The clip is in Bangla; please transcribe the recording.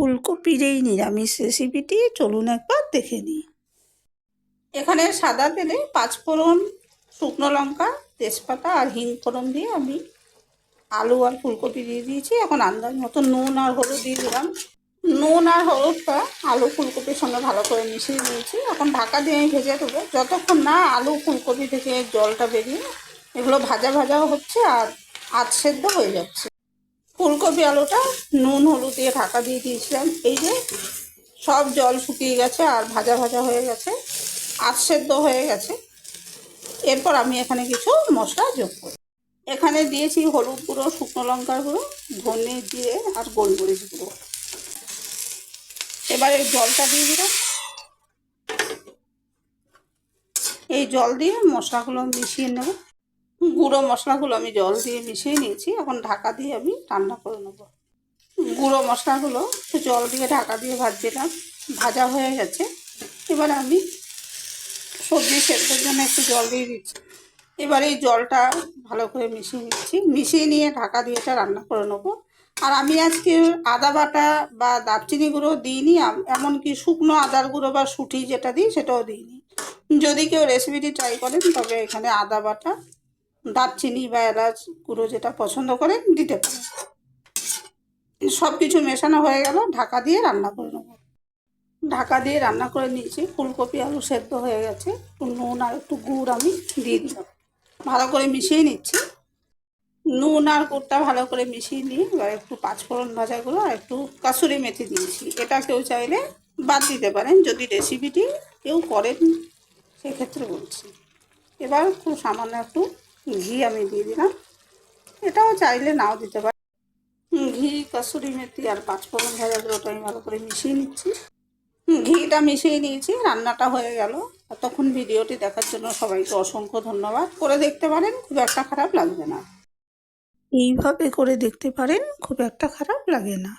ফুলকপির এই নিরামিষ রেসিপিটি চলুন একবার দেখে নিই। এখানে সাদা তেলে পাঁচফোড়ন শুকনো লঙ্কা, তেজপাতা আর হিং ফোড়ন দিয়ে আমি আলু আর ফুলকপি দিয়ে দিয়েছি। এখন আন্দাজ মতো নুন আর হলুদ দিয়ে দিলাম। নুন আর হলুদটা আলু ফুলকপির সঙ্গে ভালো করে মিশিয়ে দিয়েছি এখন ঢাকা দিয়ে আমি ভেজে দেবো। যতক্ষণ না আলু ফুলকপি থেকে জলটা বেরিয়ে এগুলো ভাজা ভাজাও হচ্ছে আর আধ সেদ্ধ হয়ে যাচ্ছে। ফুলকপি আলুটা নুন, হলুদ দিয়ে ঢাকা দিয়ে দিয়েছিলাম। এই যে সব জল শুকিয়ে গেছে আর ভাজা ভাজা হয়ে গেছে আধ সেদ্ধ হয়ে গেছে। এরপর আমি এখানে কিছু মশলা যোগ করি। এখানে দিয়েছি হলুদ গুঁড়ো, শুকনো লঙ্কার গুঁড়ো, ধনে জিরে আর গোলমরিচ গুঁড়ো। এবারে জলটা দিয়ে দিলাম। এই জল দিয়ে মশলাগুলো মিশিয়ে নেব। গুঁড়ো মশলাগুলো আমি জল দিয়ে মিশিয়ে নিয়েছি। এখন ঢাকা দিয়ে আমি রান্না করে নেব। গুঁড়ো মশলাগুলো জল দিয়ে ঢাকা দিয়ে ভাজছিলাম, ভাজা হয়ে গেছে। এবার আমি সবজি সেদ্ধর জন্য একটু জল দিয়ে দিচ্ছি। এবার এই জলটা ভালো করে মিশিয়ে নিচ্ছি। মিশিয়ে নিয়ে ঢাকা দিয়ে এটা রান্না করে নেব। আর আমি আজকে আদা বাটা বা দারচিনি গুঁড়ো দিইনি এমনকি শুকনো আদার গুঁড়ো বা সুটি যেটা দিই সেটাও দিইনি। যদি কেউ রেসিপিটি ট্রাই করেন, তবে এখানে আদা বাটা দারচিনি বা এলাচ গুঁড়ো যেটা পছন্দ করেন দিতে পারেন। সব কিছু মেশানো হয়ে গেল, ঢাকা দিয়ে রান্না করে নেব। ঢাকা দিয়ে রান্না করে নিয়েছি, ফুলকপি, আলু সেদ্ধ হয়ে গেছে। একটু নুন আর একটু গুড় আমি দিয়ে দিলাম। ভালো করে মিশিয়ে নিচ্ছি। নুন আর গুড়টা ভালো করে মিশিয়ে নিয়ে এবার একটু পাঁচফোড়ন ভাজাগুলো আর একটু কাসুরি মেথি দিয়েছি। এটা কেউ চাইলে বাদ দিতে পারেন, যদি রেসিপিটি কেউ করেন, সেক্ষেত্রে বলছি। এবার খুব সামান্য একটু ঘি আমি দিয়ে দিলাম। এটাও চাইলে নাও দিতে হুম, ঘি কসুরি মেথি আর পাঁচফোড়ন ভাজাগুলোটা আমি ভালো করে মিশিয়ে নিচ্ছি। ঘিটা মিশিয়ে নিয়েছি রান্নাটা হয়ে গেল। তখন ভিডিওটি দেখার জন্য সবাইকে অসংখ্য ধন্যবাদ। করে দেখতে পারেন খুব একটা খারাপ লাগবে না। এইভাবে করে দেখতে পারেন খুব একটা খারাপ লাগে না।